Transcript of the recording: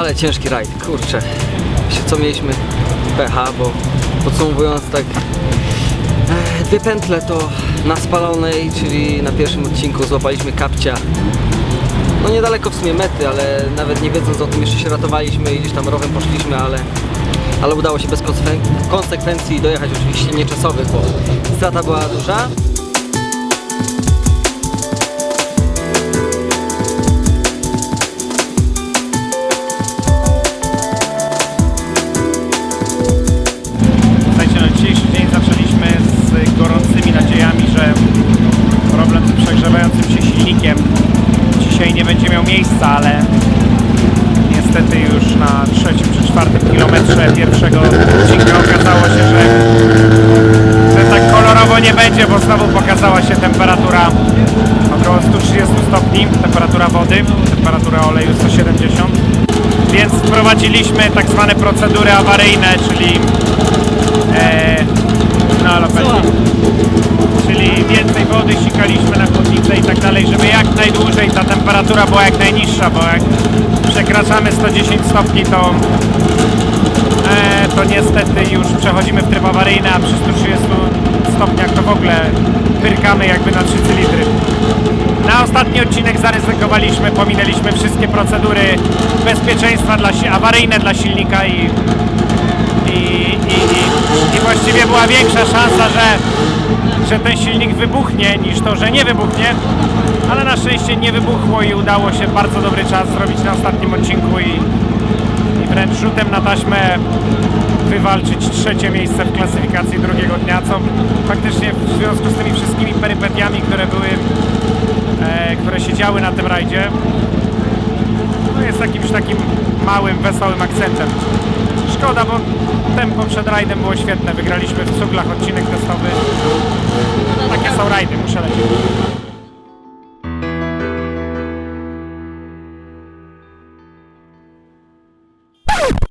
Ale ciężki rajd, kurczę. Wiecie co mieliśmy pecha, bo podsumowując tak e, dwie pętle to na spalonej, czyli na pierwszym odcinku złapaliśmy kapcia. No niedaleko w sumie mety, ale nawet nie wiedząc o tym jeszcze się ratowaliśmy i gdzieś tam rowem poszliśmy, ale, ale udało się bez konsekwen- konsekwencji dojechać oczywiście nieczasowych, bo strata była duża. Dzisiaj nie będzie miał miejsca, ale niestety już na trzecim czy czwartym kilometrze pierwszego odcinka okazało się, że, że tak kolorowo nie będzie, bo znowu pokazała się temperatura około 130 stopni, temperatura wody, temperatura oleju 170 więc wprowadziliśmy tak zwane procedury awaryjne, czyli e, no ale pewnie. Czyli więcej wody sikaliśmy na chłodnicę i tak dalej, żeby jak najdłużej ta temperatura była jak najniższa, bo jak przekraczamy 110 stopni, to, e, to niestety już przechodzimy w tryb awaryjny, a przy 130 stopniach to w ogóle pyrkamy jakby na 3 cylindry. Na ostatni odcinek zaryzykowaliśmy, pominęliśmy wszystkie procedury bezpieczeństwa dla, awaryjne dla silnika i właściwie była większa szansa, że, że ten silnik wybuchnie niż to, że nie wybuchnie. Ale na szczęście nie wybuchło i udało się bardzo dobry czas zrobić na ostatnim odcinku i, i wręcz rzutem na taśmę wywalczyć trzecie miejsce w klasyfikacji drugiego dnia, co faktycznie w związku z tymi wszystkimi perypetiami, które były, e, które się działy na tym rajdzie, no jest jakimś takim małym, wesołym akcentem. Szkoda, bo tempo przed rajdem było świetne. Wygraliśmy w cuglach odcinek testowy. Takie są rajdy, muszę lecieć.